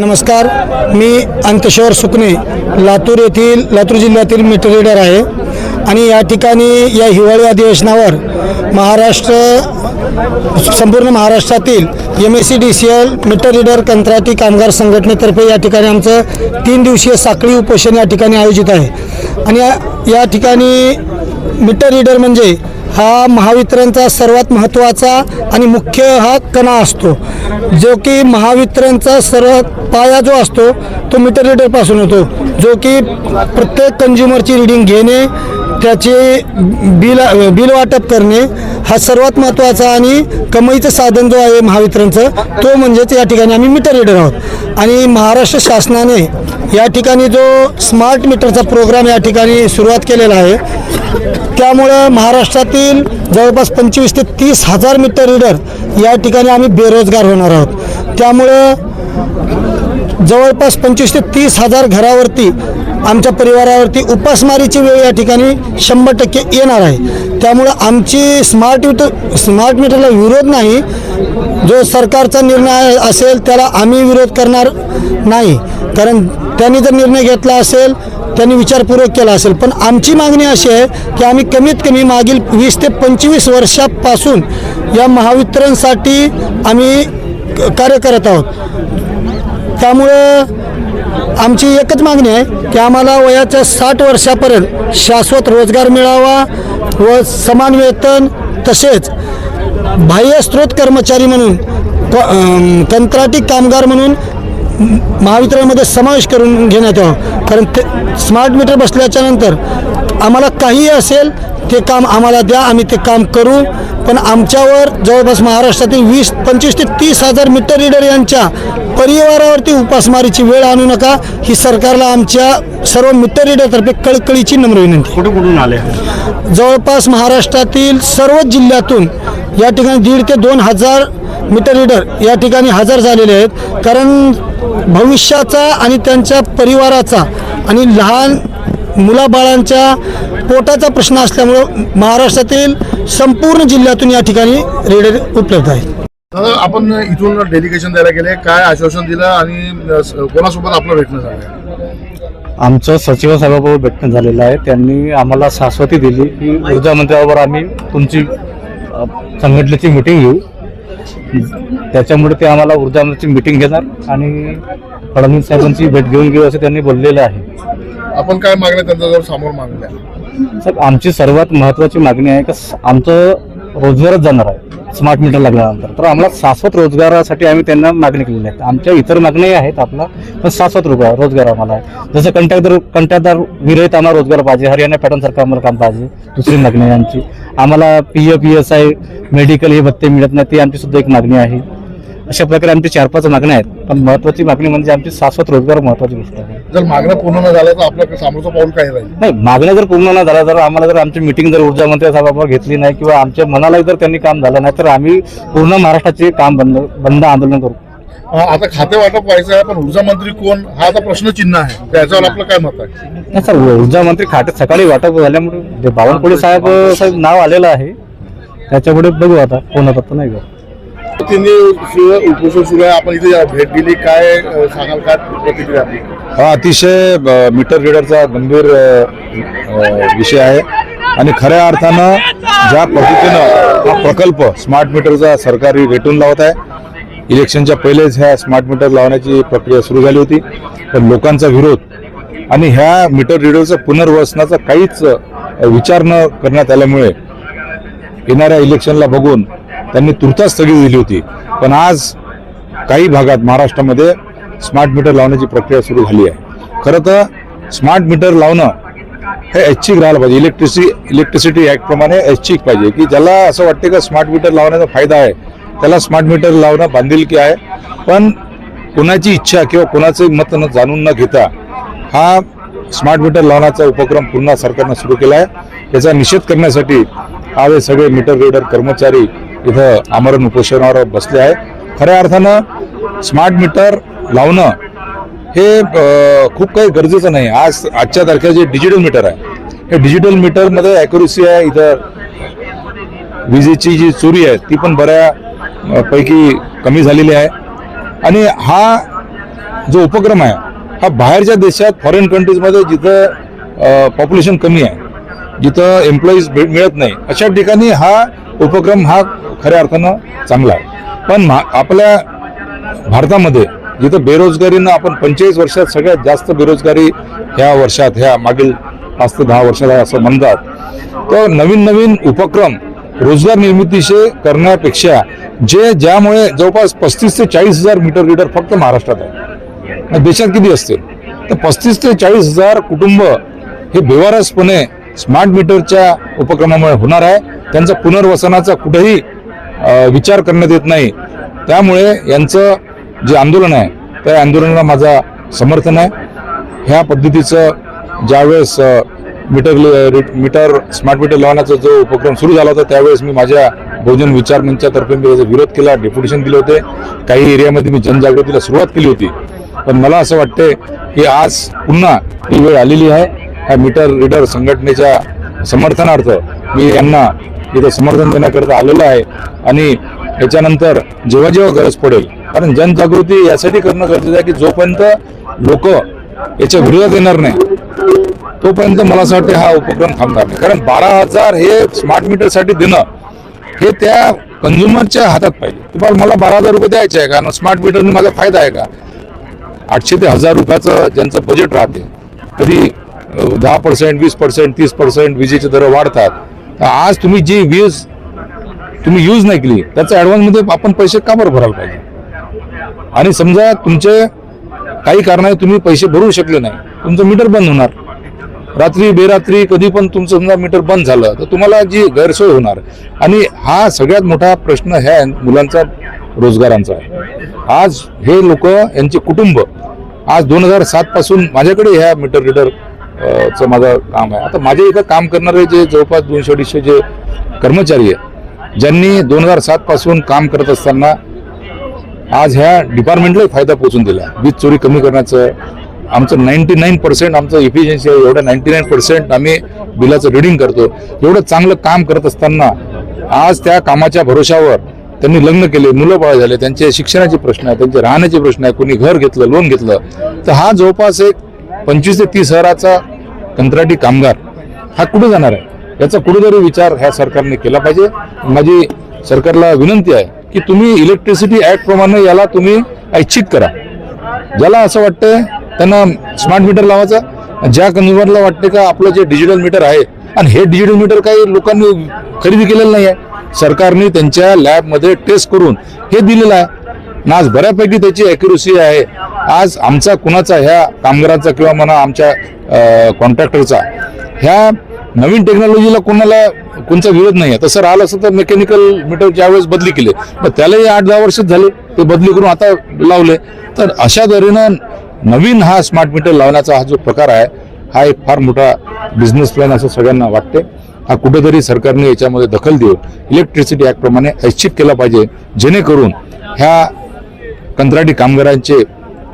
नमस्कार मी अंतशोर सुकणे लातूर येथील लातूर जिल्ह्यातील मीटर रीडर आहे. आणि या ठिकाणी या हिवाळी अधिवेशनावर महाराष्ट्र संपूर्ण महाराष्ट्रातील M S C D C L meter reader कंत्राटी कामगार संघटनेतर्फे या ठिकाणी आमचं तीन दिवसीय साखळी उपोषण या ठिकाणी आयोजित आहे. आणि या ठिकाणी मीटर रीडर म्हणजे हा महावितरणचा सर्वात महत्त्वाचा आणि मुख्य हा कणा असतो. जो की महावितरणचा सर्वात पाया जो असतो तो मीटर रीडरपासून होतो. जो की प्रत्येक कंझ्युमरची रिडिंग घेणे त्याचे बिल बिल वाटप करणे हा सर्वात महत्त्वाचा आणि कमाईचं साधन जो आहे महावितरणचं तो म्हणजेच या ठिकाणी आम्ही मीटर रीडर आहोत. आणि महाराष्ट्र शासनाने या ठिकाणी जो स्मार्ट मीटरचा प्रोग्राम या ठिकाणी सुरुवात केलेला आहे त्यामुळं महाराष्ट्रातील जवळपास पंचवीस ते तीस हजार मीटर रीडर या ठिकाणी आम्ही बेरोजगार होणार आहोत. त्यामुळं जवळपास पंचवीस ते तीस हजार घरावरती आमच्या परिवारावरती उपासमारीची वेळ या ठिकाणी शंभर टक्के येणार आहे. त्यामुळं आमची स्मार्ट मीटर स्मार्ट मीटरला विरोध नाही. जो सरकारचा निर्णय असेल त्याला आम्ही विरोध करणार नाही. कारण त्यांनी जर निर्णय घेतला असेल त्यांनी विचारपूर्वक केला असेल. पण आमची मागणी अशी आहे की आम्ही कमीत कमी मागील वीस ते पंचवीस वर्षापासून या महावितरणसाठी आम्ही क- कार्य करत आहोत. त्यामुळं आमची एकच मागणी आहे की आम्हाला वयाच्या साठ वर्षापर्यंत शाश्वत रोजगार मिळावा व समान वेतन तसेच बाह्य स्रोत कर्मचारी म्हणून क- कंत्राटी कामगार म्हणून महावितरणमध्ये समावेश करून घेण्यात यावं. कारण ते स्मार्ट मीटर बसल्याच्या नंतर आम्हाला काही असेल ते काम आम्हाला द्या आम्ही ते काम करू. पण आमच्यावर जवळपास महाराष्ट्रातील वीस पंचवीस ते तीस हजार मीटर रीडर यांच्या परिवारावरती उपासमारीची वेळ आणू नका. ही सरकारला आमच्या सर्व मीटर रीडरतर्फे कळकळीची नम्र विनंती. कुठे कुठून आले जवळपास महाराष्ट्रातील सर्व जिल्ह्यातून या ठिकाणी दीड ते दोन हजार मीटर रीडर या ठिकाणी हजर झालेले आहेत. कारण भविष्याचा आणि त्यांच्या परिवाराचा आणि लहान मुलाबाळांच्या पोटाचा प्रश्न असल्यामुळं महाराष्ट्रातील संपूर्ण जिल्ह्यातून या ठिकाणी रीडर उपलब्ध आहेत. दादा आपण इथून डेलिगेशन द्यायला गेले. काय आश्वासन दिलं आणि कोणासोबत आपलं भेटणं झालं? आमचं सचिव साहेबाबरोबर भेटणं झालेलं आहे. त्यांनी आम्हाला शाश्वती दिली की ऊर्जा मंत्र्याबरोबर आम्ही तुमची संघटनेची मिटिंग घेऊ. त्याच्यामुळे ते आम्हाला ऊर्जा मिटिंग घेणार आणि फडणवीस साहेबांची भेट घेऊन घेऊ असं त्यांनी बोललेलं आहे. आपण काय मागण्या त्यांच्याजवळ समोर मागल्या सर आमची सर्वात महत्त्वाची मागणी आहे की? आमचं रोजगारच जाणार आहे. स्मार्ट मीटर लागल्यानंतर. तर आम्हाला शाश्वत रोजगारासाठी आम्ही त्यांना मागणी केलेली आहे. आमच्या इतर मागण्याही आहेत आपला पण शाश्वत रोजगार रोजगार आम्हाला आहे. जसं कंट्रॅक्टर कंट्रॅक्टर विरहित आम्हाला रोजगार पाहिजे. हरियाणा पॅटर्नसारखं आम्हाला काम पाहिजे. दुसरी मागणी आहे आमची. आम्हाला P F P S I medical हे भत्ते मिळत नाही. ती आमची सुद्धा एक मागणी आहे. अशा प्रकारे आमची चार पाच मागण्या आहेत. पण महत्त्वाची मागणी म्हणजे आमची शाश्वत रोजगार महत्त्वाची गोष्ट आहे. जर मागण्या पूर्ण न झाल्या तर आपलं समोरचं पाऊल काय राहील? नाही मागण्या जर पूर्ण न झाल्या तर आम्हाला जर आमची मिटिंग जर ऊर्जा मंत्री साहेबांवर घेतली नाही किंवा आमच्या मनाला जर त्यांनी काम झालं नाही तर आम्ही पूर्ण महाराष्ट्राचे काम बंद बंद आंदोलन करू. आता खाते वाटप व्हायचं आहे पण ऊर्जा मंत्री कोण? हा आता प्रश्नचिन्ह आहे. त्याच्यावर आपलं काय मत आहे? नाही सर ऊर्जा मंत्री खात्यात सकाळी वाटप झाल्यामुळे जे बावनकुळे साहेब साहेब नाव आलेलं आहे त्याच्यापुढे बघू आता कोण होतात तर नाही तिन्ही उपोषण सुरू आहे आपण इथे भेट दिली. काय सांगाल काय प्रतिक्रिया आपली? हा अतिशय मीटर रीडरचा गंभीर विषय आहे. आणि खऱ्या अर्थानं ज्या पद्धतीनं हा प्रकल्प स्मार्ट मीटरचा सरकारी रेटून लावत आहे इलेक्शनच्या पहिलेच ह्या स्मार्ट मीटर लावण्याची प्रक्रिया सुरू झाली होती. पण लोकांचा विरोध आणि ह्या मीटर रिडरचं पुनर्वसनाचा काहीच विचार न करण्यात आल्यामुळे येणाऱ्या इलेक्शनला बघून त्यांनी तुर्तास स्थगिती दिली होती. पण आज काही भागात महाराष्ट्रामध्ये स्मार्ट मीटर लावण्याची प्रक्रिया सुरू झाली आहे. खरं तर स्मार्ट मीटर लावणं हे ऐच्छिक राहायला पाहिजे. इलेक्ट्रिसिटी इलेक्ट्रिसिटी ॲक्टप्रमाणे ऐच्छिक पाहिजे की ज्याला असं वाटते का स्मार्ट मीटर लावण्याचा फायदा आहे त्याला स्मार्ट मीटर लावणं बांधिलकी आहे. पण कोणाची इच्छा किंवा कोणाचं मत न जाणून न घेता हा स्मार्ट मीटर लावण्याचा उपक्रम पुन्हा सरकारनं सुरू केला आहे. त्याचा निषेध करण्यासाठी आज हे सगळे मीटर रीडर कर्मचारी इथं आमरण उपोषणावर बसले आहे. खऱ्या अर्थानं स्मार्ट मीटर लावणं हे खूप काही गरजेचं नाही. आज आजच्या तारखेला जे डिजिटल मीटर आहे हे डिजिटल मीटरमध्ये ॲक्युरेसी आहे. इथं विजेची जी चोरी आहे ती पण बऱ्या पैकी कमी झालेली आहे. आणि हा जो उपक्रम आहे हा बाहेरच्या देशात फॉरेन कंट्रीजमध्ये जिथं पॉप्युलेशन कमी आहे जिथं एम्प्लॉईज मिळत नाही अशा ठिकाणी हा उपक्रम हा खऱ्या अर्थानं चांगला आहे. पण आपल्या भारतामध्ये जिथं बेरोजगारीनं आपण पंचेचाळीस वर्षात सगळ्यात जास्त बेरोजगारी ह्या वर्षात ह्या मागील पाच ते दहा वर्षात आहे असं म्हणतात. तर नवीन नवीन उपक्रम रोजगार निर्मितीशी करण्यापेक्षा जे ज्यामुळे जवळपास पस्तीस ते चाळीस हजार मीटर रीडर फक्त महाराष्ट्रात आहे. देशात किती असतील? तर पस्तीस ते चाळीस हजार कुटुंब हे बेवारसपणे स्मार्ट मीटरच्या उपक्रमामुळे होणार आहे. त्यांचा पुनर्वसनाचा कुठेही विचार करण्यात येत नाही. त्यामुळे यांचं जे आंदोलन आहे त्या आंदोलनाला माझा समर्थन आहे. ह्या पद्धतीचं ज्यावेळेस मीटर मीटर स्मार्ट मीटर लावण्याचा जो उपक्रम सुरू झाला होता त्यावेळेस मी माझ्या बहुजन विचार मंचातर्फे मी त्याचा विरोध केला डेप्युटेशन दिले होते. काही एरियामध्ये मी जनजागृतीला सुरुवात केली होती. पण मला असं वाटते की आज पुन्हा ही वेळ आलेली आहे. ह्या मीटर रीडर संघटनेच्या समर्थनार्थ मी यांना इथं समर्थन देण्याकरता आलेलो आहे. आणि याच्यानंतर जेव्हा जेव्हा गरज पडेल कारण जनजागृती यासाठी करणं गरजेचं आहे की जोपर्यंत लोक याच्या विरोधात येणार नाही तोपर्यंत मला असं वाटतं हा उपक्रम थांबणार नाही. कारण बारा हजार हे स्मार्ट मीटरसाठी देणं हे त्या कंझ्युमरच्या हातात पाहिजे. तुम्हाला मला बारा हजार रुपये द्यायचे आहे का? स्मार्ट मीटरने माझा फायदा आहे का? आठशे ते हजार रुपयाचं ज्यांचं बजेट राहते कधी दहा पर्सेंट वीस पर्सेंट तीस पर्सेंट विजेचे दर वाढतात. तर आज तुम्ही जी वीज तुम्ही यूज नाही केली त्याचा ॲडव्हान्समध्ये आपण पैसे का बरं भरायला पाहिजे? आणि समजा तुमचे काही कारणाने तुम्ही पैसे भरू शकले नाही तुमचं मीटर बंद होणार. रात्री बेरात्री कधी पण तुमचं समजा मीटर बंद झालं तर तुम्हाला जी गैरसोय होणार. आणि हा सगळ्यात मोठा प्रश्न ह्या मुलांचा रोजगारांचा आहे. आज हे लोक यांचे कुटुंब आज दोन हजार सात पासून माझ्याकडे ह्या मीटर रीडर चं माझं काम आहे. आता माझ्या इथं काम करणारे जे जवळपास दोनशे अडीचशे जे कर्मचारी आहे ज्यांनी दोन हजार सात पासून काम करत असताना आज ह्या डिपार्टमेंटलाही फायदा पोचून दिला. वीज चोरी कमी करण्याचं आमचं नाईन्टी नाईन पर्सेंट आमचं इफिशियन्सी आहे एवढं नाईन्टी नाईन पर्सेंट आम्ही बिलाचं रिडिंग करतो. एवढं चांगलं काम करत असताना आज त्या कामाच्या भरोशावर त्यांनी लग्न केले मुलं बाळ झाले त्यांचे शिक्षणाचे प्रश्न आहे त्यांचे राहण्याचे प्रश्न आहे कोणी घर घेतलं लोन घेतलं. तर हा जवळपास एक पंचवीस ते तीस हजाराचा कंत्राटी कामगार हा कुठे जाणार आहे? याचा कुठेतरी विचार ह्या सरकारने केला पाहिजे. माझी सरकारला विनंती आहे की तुम्ही इलेक्ट्रिसिटी ऍक्ट प्रमाणे याला तुम्ही ऐच्छिक करा. ज्याला असं वाटतंय त्यांना स्मार्ट मीटर लावायचा ज्या कन्झ्युमरला वाटते का आपलं जे डिजिटल मीटर आहे आणि हे डिजिटल मीटर काही लोकांनी खरेदी केलेलं नाही आहे सरकारने त्यांच्या लॅबमध्ये टेस्ट करून हे दिलेलं आहे. ना आज बऱ्यापैकी त्याची अॅक्युरेसी आहे. आज आमचा कुणाचा ह्या कामगारांचा किंवा म्हणा आमच्या कॉन्ट्रॅक्टरचा ह्या नवीन टेक्नॉलॉजीला कोणाला कोणचा विरोध नाही आहे तसं राहिलं असं तर मेकॅनिकल मीटर ज्यावेळेस बदली केले मग त्यालाही आठ दहा वर्षच झाले ते बदली करून आता लावले. तर अशा तऱ्हेनं नवीन हा स्मार्ट मीटर लावण्याचा हा जो प्रकार आहे हा एक फार मोठा बिझनेस प्लॅन असं सगळ्यांना वाटते. हा कुठेतरी सरकारने याच्यामध्ये दखल देऊन इलेक्ट्रिसिटी ॲक्टप्रमाणे ऐच्छिक केला पाहिजे जेणेकरून ह्या कंत्राटी कामगारांचे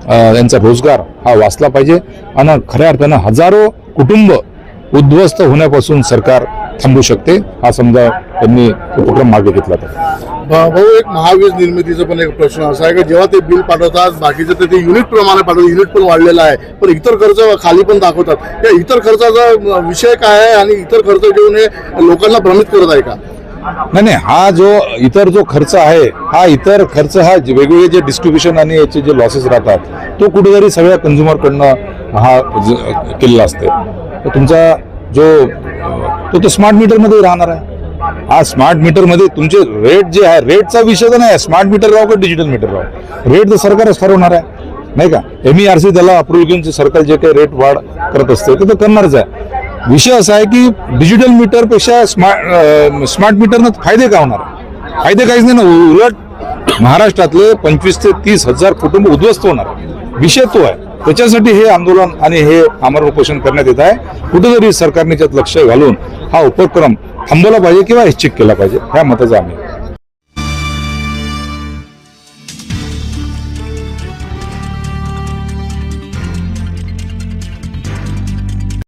यांचा रोजगार हा वाचला पाहिजे. आणि खऱ्या अर्थानं हजारो कुटुंब उद्ध्वस्त होण्यापासून सरकार थांबू शकते हा समजा त्यांनी उपक्रम मागे घेतला तर. भाऊ एक महावीज निर्मितीचा पण एक प्रश्न असा आहे की जेव्हा ते बिल पाठवतात बाकीचे ते ते युनिट प्रमाणे पाठवतात युनिट पण वाढलेलं आहे. पण इतर खर्च खाली पण दाखवतात. या इतर खर्चाचा विषय काय आहे आणि इतर खर्च घेऊन हे लोकांना भ्रमित करत आहे का? नाही नाही हा जो इतर जो खर्च आहे हा इतर खर्च हा वेगवेगळे जे डिस्ट्रीब्युशन आणि याचे जे लॉसेस राहतात तो कुठेतरी सगळ्या कन्झ्युमरकडनं हा केलेला असते तर तुमचा जो तो तो स्मार्ट मीटरमध्ये राहणार आहे. हा स्मार्ट मीटरमध्ये तुमचे रेट जे आहे रेटचा विषय तर नाही स्मार्ट मीटर राहू का डिजिटल मीटर राहू? रेट तर सरकारच ठरवणार आहे. नाही का? एम ई आर सी त्याला अप्रूव्ह घेऊन सरकार जे काही रेट वाढ करत असते ते तर करणारच आहे. विषय असा आहे की डिजिटल मीटरपेक्षा स्मार्ट स्मार्ट मीटरनं फायदे का होणार? फायदे काहीच नाही ना उलट महाराष्ट्रातले पंचवीस ते तीस हजार कुटुंब उद्ध्वस्त होणार. विषय तो आहे. त्याच्यासाठी हे आंदोलन आणि हे आमरण उपोषण करण्यात येत आहे. कुठेतरी सरकारने त्यात लक्ष घालून हा उपक्रम थांबवला पाहिजे किंवा निश्चित केला पाहिजे ह्या मताचा आम्ही